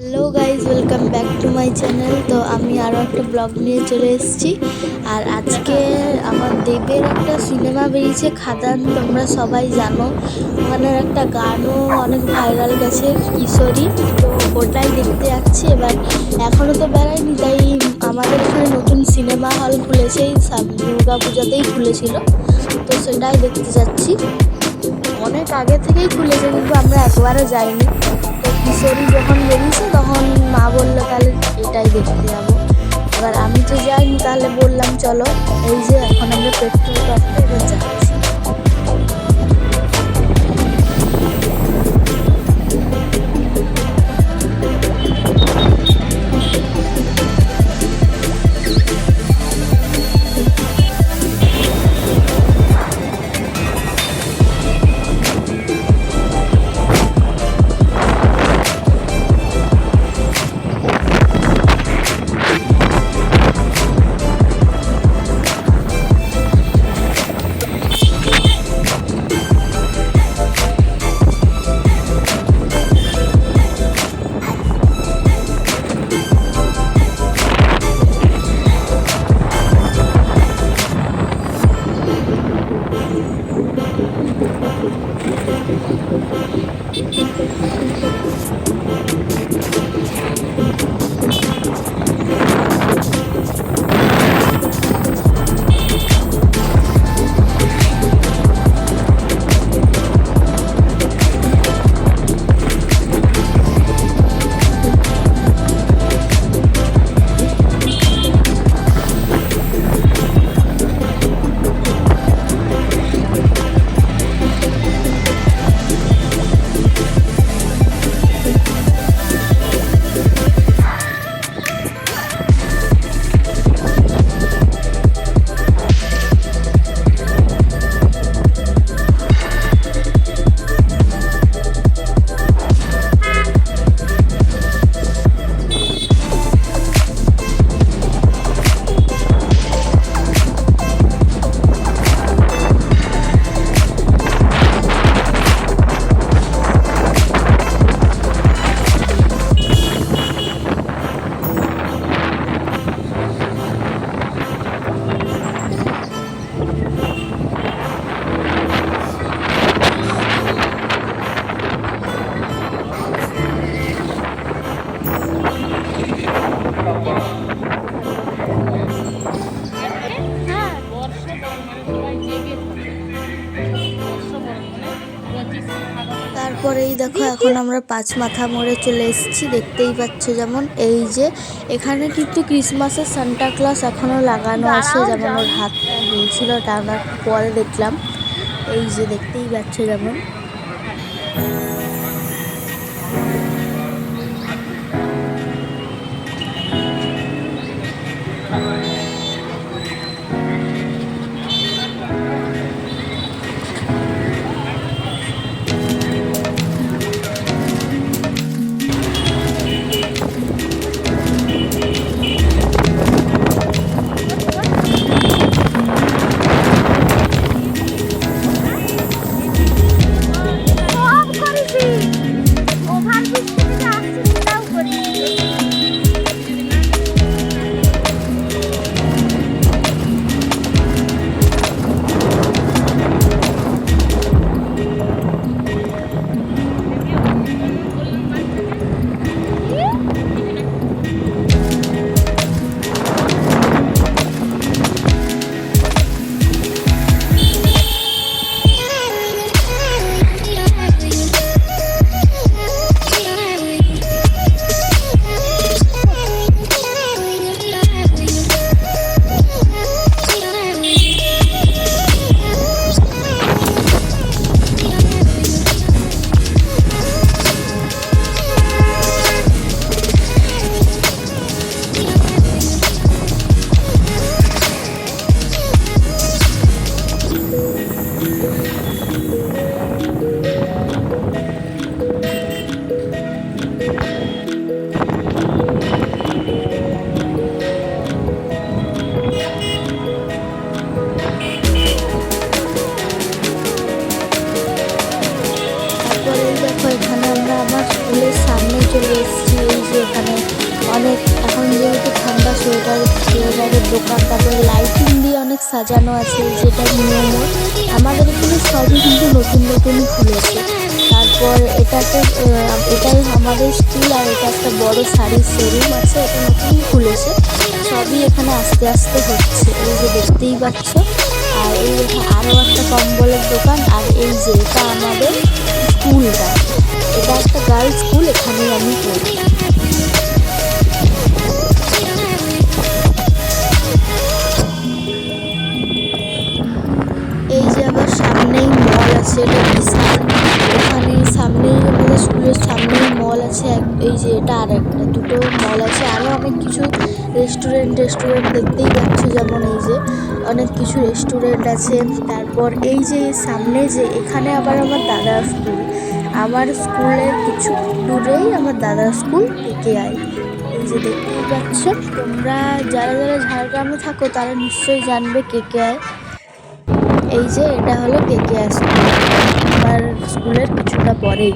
Hello guys welcome back to my channel তো আমি আরও একটা ব্লগ নিয়ে চলে এসেছি। আর আজকে আমার দেবের একটা সিনেমা বেরিয়েছে, খাদান, তোমরা সবাই জানো। ওখানের একটা গানও অনেক ভাইরাল গেছে, কিশোরী। তো ওটাই দেখতে যাচ্ছি, এবার এখনও তো বেড়ায়নি তাই আমাদের এখানে নতুন সিনেমা হল খুলেছে দুর্গা পূজাতেই খুলেছিল। তো সেটাই দেখতে যাচ্ছি। অনেক আগে থেকেই খুলেছে, কিন্তু আমরা একবারও যাইনি। কিশোরী যখন বেরিয়েছে, তখন মা বলল, তাহলে এটাই দেখতে যাব। এবার আমি তো যাইনি, তাহলে বললাম, চলো, এই যে এখন আমরা পেট্রোল পাম্পে যাচ্ছি। দেখো এখন আমরা পাঁচ মাথা মোড়ে চলে এসেছি দেখতেই পাচ্ছ যেমন এই যে এখানে কিন্তু ক্রিসমাসের সান্টা ক্লাস এখনও লাগানো আছে যেমন ওর হাতটা হয়েছিল টানার পরে দেখলাম এই যে দেখতেই পাচ্ছ যেমন Bye-bye. সবই কিন্তু নতুন নতুনই খুলেছে তারপর এটা একটা আহ, এটাই আমাদের স্কুল আর এটা একটা বড় শাড়ির শোরুম আছে এটা নতুনই খুলেছে সবই এখানে আস্তে আস্তে হচ্ছে। এই যে দেখতেই পাচ্ছ। আর এই আরও একটা কম্বলের দোকান আর এই যে এটা আমাদের স্কুলটা এটা একটা গার্লস স্কুল এখানেই আমি পড়ি। এটা বিশাল এখানে সামনেই আমাদের স্কুলের সামনেই মল আছে। এক- এই যে এটা আর একটা, দুটো মল আছে। আরও অনেক কিছু রেস্টুরেন্ট রেস্টুরেন্ট দেখতেই পাচ্ছ যেমন এই যে অনেক কিছু রেস্টুরেন্ট আছে। তারপর এই যে সামনে যে, এখানে আবার আমার দাদার স্কুল আমার স্কুলের কিছু দূরেই আমার দাদার স্কুল থেকে আয় এই যে দেখতেই পাচ্ছ, তোমরা যারা যারা ঝাড়গ্রামে থাকো, তারা নিশ্চয়ই জানবে কে কে আয় এই যে এটা হলো কে কে স্কুল স্কুলের কিছুটা পরেই।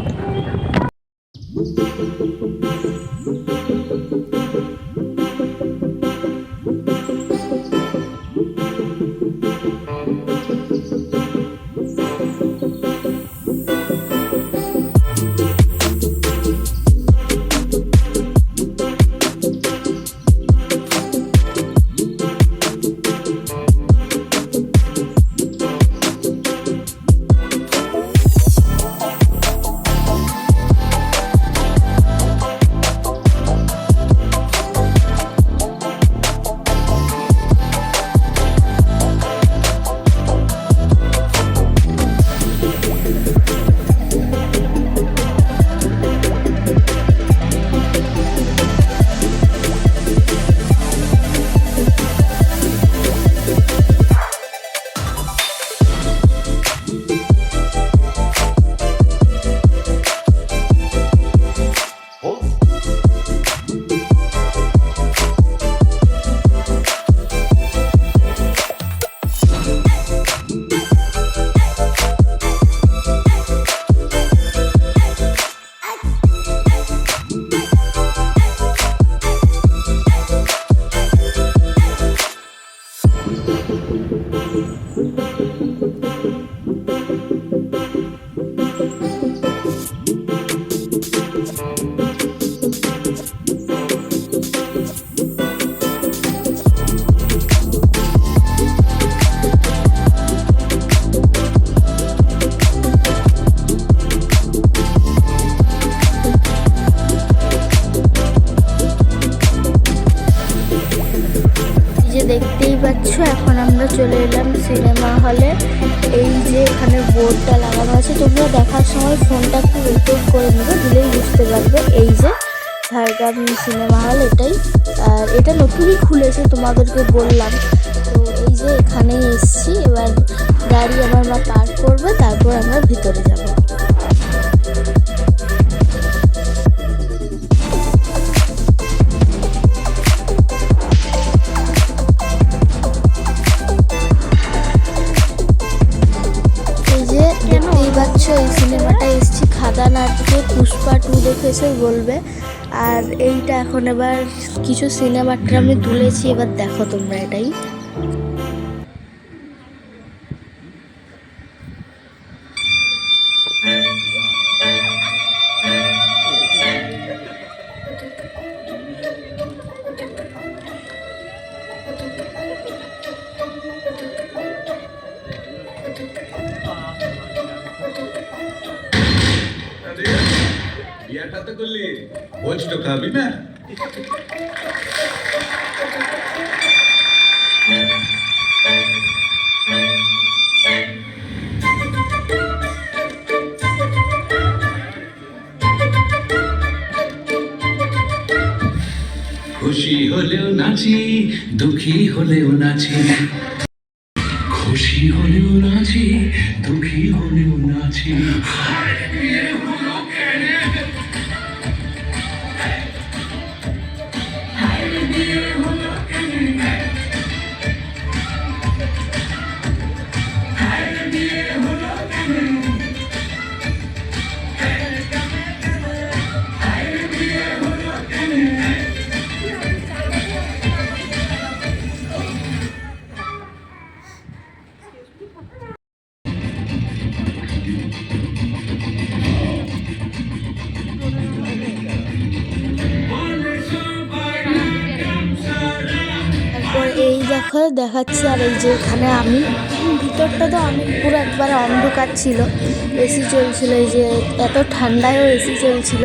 বোর্ডটা লাগানো আছে। তোমরা দেখার সময় ফোনটা একটু রিপোর্ট করে নেবে, দিলেই বুঝতে পারবে। এই যে, ঝাড়গ্রাম সিনেমা হল এটাই। আর এটা নতুনই খুলেছে, তোমাদেরকে বললাম। তো এই যে এখানেই এসছি, এবার গাড়ি আমার মা পার্ক করবে, তারপর আমরা ভিতরে যাব। খাদান আজকে পুষ্পা টু দেখেছে বলবে। আর এইটা এখন এবার কিছু সিনেমাটা আমি তুলেছি, এবার দেখো তোমরা এটাই। ভোজ তো খাবি না খুশি হলেও নাচি, দুঃখী হলেও নাচি। খুশি হলেও নাচি, দুঃখী হলেও নাচি। দেখো দেখাচ্ছি, আর এই যে এখানে আমি, ভিতরটা তো আমি পুরো একবারে অন্ধকার ছিল এসি চলছিল, এই যে এত ঠান্ডায়ও এসি চলছিল,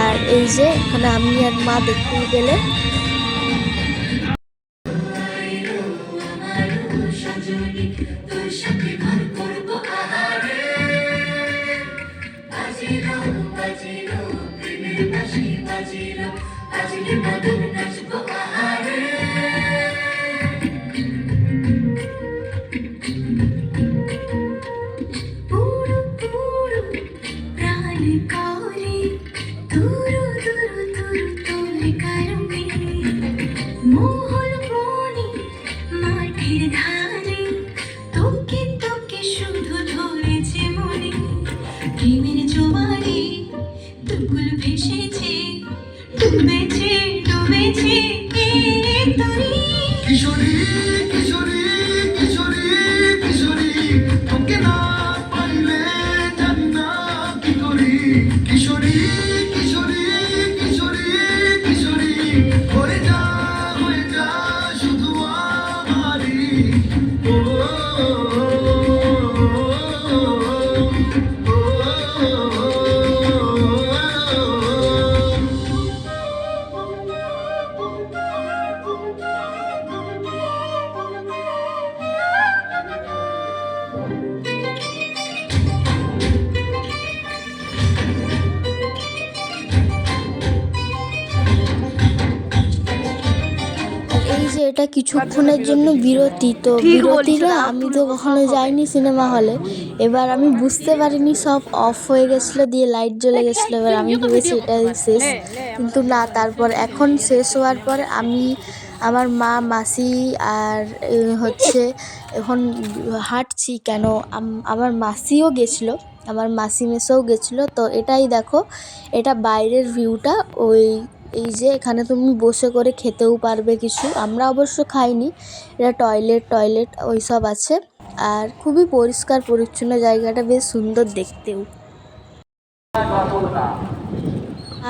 আর এই যে এখানে আমি আর মা দেখতে গেলে কিশোরী এটা কিছুক্ষণের জন্য বিরতি। তো বিরতি না আমি তো কখনো যাইনি সিনেমা হলে। এবার আমি বুঝতে পারিনি সব অফ হয়ে গেছিল দিয়ে লাইট জ্বলে গেছিল। এবার আমি ভেবেছি এটাই শেষ। কিন্তু না তারপর এখন শেষ হওয়ার পর আমি আমার মা মাসি আর হচ্ছে এখন হাঁটছি কেন? আমার মাসিও গেছিল আমার মাসি মেসেও গেছিল। তো এটাই দেখো এটা বাইরের ভিউটা ওই এই যে এখানে তুমি বসে করে খেতেও পারবে কিছু। আমরা অবশ্য খাইনি, এটা টয়লেট টয়লেট ওই সব আছে। আর খুবই পরিষ্কার, পরিচ্ছন্ন জায়গাটা, বেশ সুন্দর দেখতেও।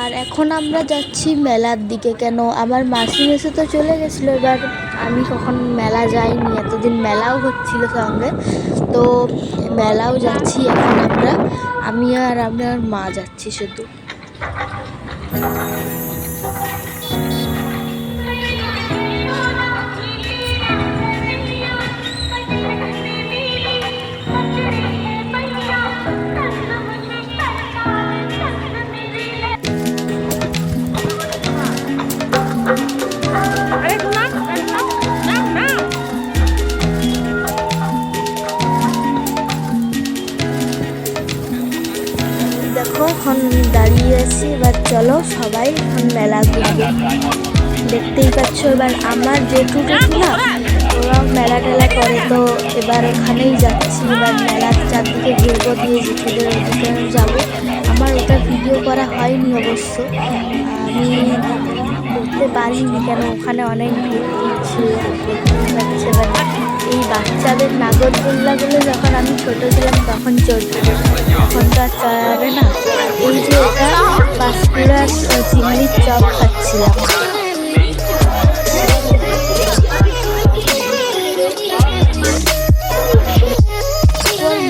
আর এখন আমরা যাচ্ছি মেলার দিকে। কেন? আমার মাসি মেসে তো চলে গেছিল, এবার আমি কখন মেলা যাইনি, এতদিন মেলাও হচ্ছিল সঙ্গে। তো মেলাও যাচ্ছি এখন আমরা। আমি আর আমার মা যাচ্ছি শুধু। আছি এবার চলো সবাই এখন মেলা ঘুরবে দেখতেই পাচ্ছ, এবার আমার জেঠুটা না ওরাও মেলা টেলা করে, তো এবার ওখানেই যাচ্ছি। এবার মেলার চারদিকে ঘুরবো, দিয়ে জেঠুদের ওদিকে যাব। আমার ওটা ভিডিও করা হয়নি অবশ্য। আমি করতে পারিনি, কেন ওখানে অনেক ভিড় এবার এই বাচ্চাদের নাগরদোল্লাগুলো যখন আমি ছোট ছিলাম তখন চড়তে এখন তো আর চড়া যাবে না। এই যে এটা পাঁশকুড়ার আহ, চিংড়ির চপ খাচ্ছিলাম।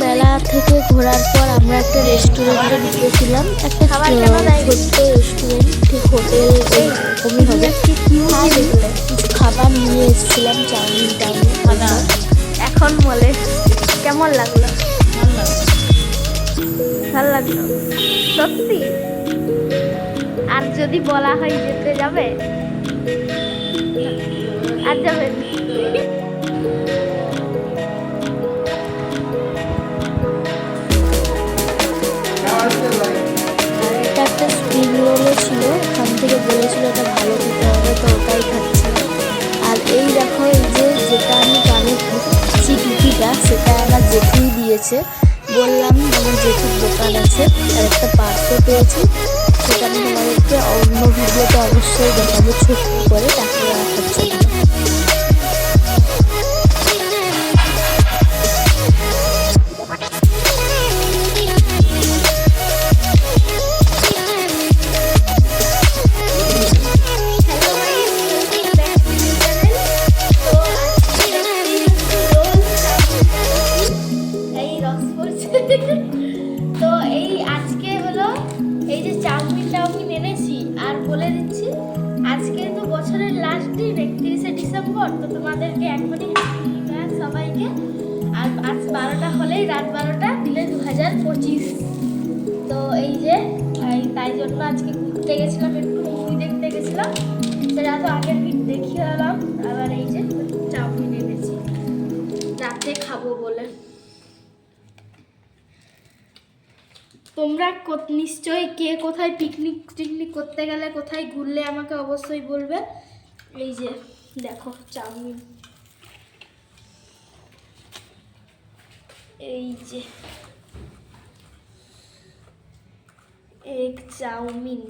মেলা থেকে ঘোরার পর আমরা একটা রেস্টুরেন্টে ঢুকেছিলাম। একটা খাবার ছোট্ট রেস্টুরেন্ট ঠিক হোটেল ওইরকমই হবে। কিছু খাবার নিয়ে এসেছিলাম চাউমিন টাউমিন। এখন বলে, কেমন লাগল? ভালো লাগল। সত্যি? আর যদি বলা হয় যেতে যাবে? আর এটা একটা স্প্রিং রোলও ছিল, ওখান থেকে বলেছিল এটা ভালো খেতে হবে, তো ওটাই খাচ্ছি আর এই দেখো, এই যেটা আমি কানে খুঁজছি টুপিটা সেটা আমার জেঠুই দিয়েছে। বললাম, আমার জেঠুর দোকান আছে আর একটা পার্সও পেয়েছি। সেটা আমি তোমাদেরকে অন্য ভিডিওতে অবশ্যই দেখাবো ছোট্ট করে তাকে রাখার জন্য আছে তো এই আজকে হলো এই যে চাউমিন টাউমিন এনেছি আর বলে দিচ্ছি, আজকে তো বছরের লাস্ট দিন, একত্রিশে ডিসেম্বর, তো তোমাদেরকে একবারই হ্যাঁ সবাইকে। আর আজ বারোটা হলেই রাত বারোটা, দিলে দু হাজার পঁচিশ। তো এই যে তাই জন্য আজকে ঘুরতে গেছিলাম, একটু মুভি দেখতে গেছিলাম। সেটা তো আগের ভিড় দেখিয়ে এলাম আবার এই যে চাউমিন এনেছি। রাতে খাব বলে। তোমরা নিশ্চয়ই কে কোথায় পিকনিক টিকনিক করতে গেলে কোথায় ঘুরলে আমাকে অবশ্যই বলবে। এই যে, দেখো, চাউমিন। এই যে এক চাউমিন।